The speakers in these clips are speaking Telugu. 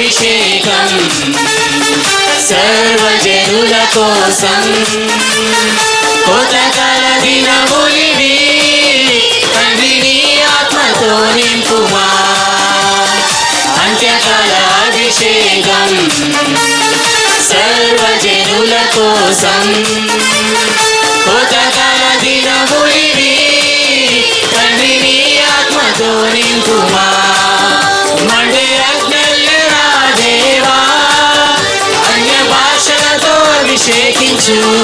అభిషేకం. సర్వజనుల కోసం కొలకల దినములివి తండ్రిని ఆత్మతో నింపుమా. అంత్యకాల అభిషేకం. సర్వజనుల కోసం కొలకల దినములివి తండ్రిని ఆత్మతో నింపుమా. you.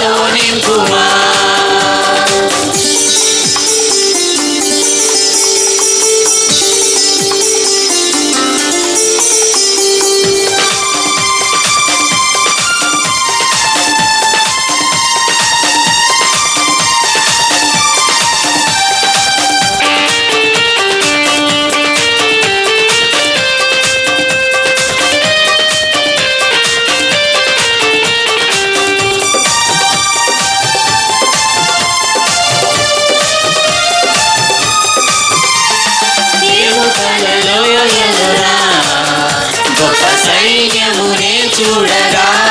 Yesu mtuma ചൂടരാ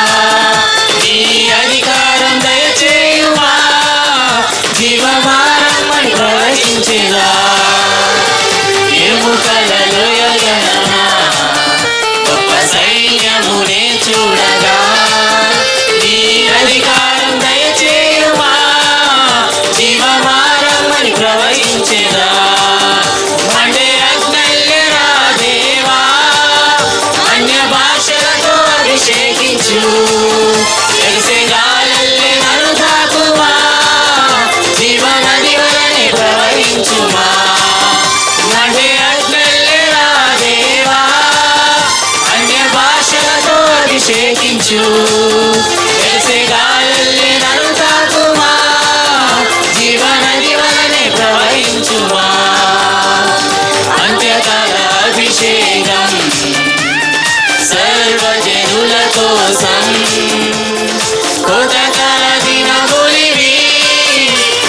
ಯೇಸು వెలిసేగాలి నంతా కుమా జీవన జీవననే ప్రవహించువా అంత్యకాల అభిషేకం సర్వజనుల కోసం కోతకాల దినములివి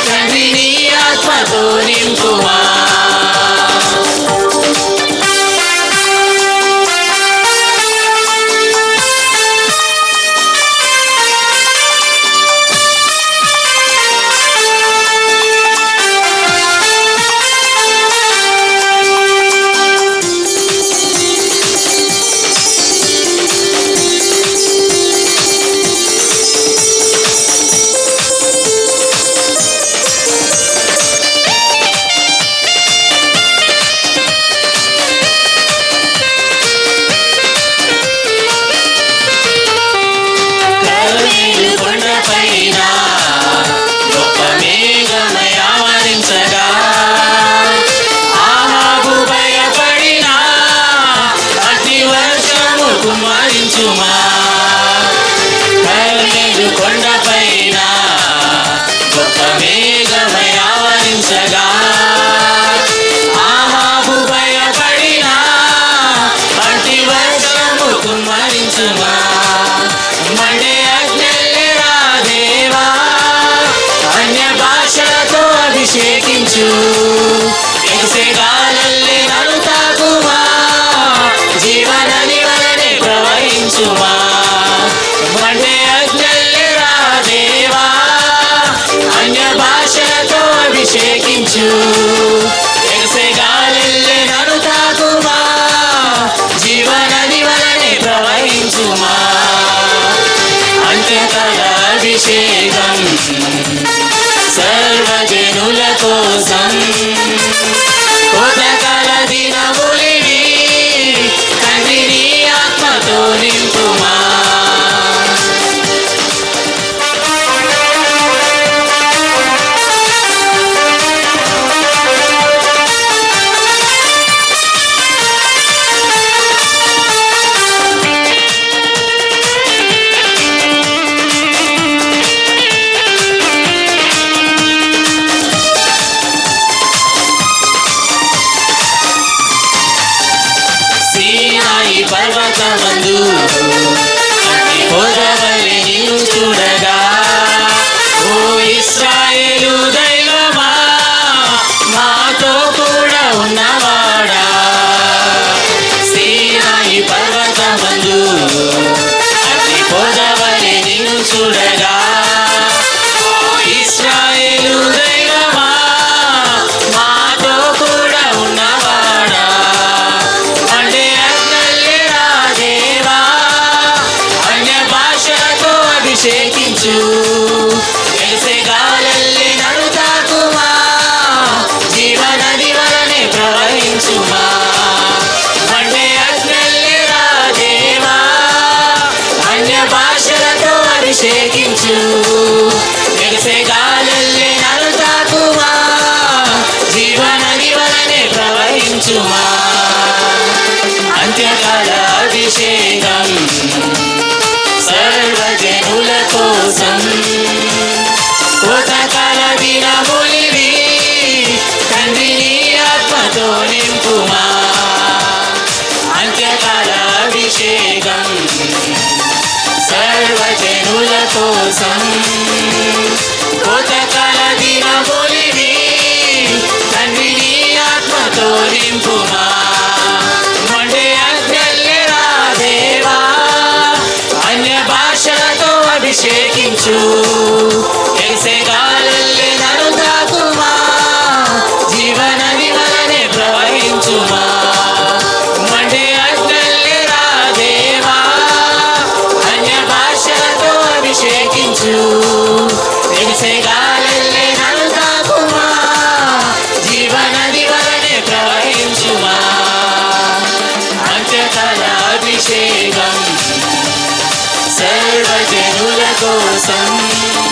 తండ్రి నీ ఆత్మతో నింపువా జ్ఞాపకమందు పొదవలి నీవు చూడగా ఓ ఇస్రాయే యేసు ఎగసే గాలల్లే నలుతాకుమా జీవన ప్రవహించు ప్రవహించుమా. కోసం. కోత కల దిన బోలిని తండ్రి నీ ఆత్మతో నింపుమా మొండే అగ్నల్లెరా దేవా. అన్య భాషలతో అభిషేకించు. Go, on.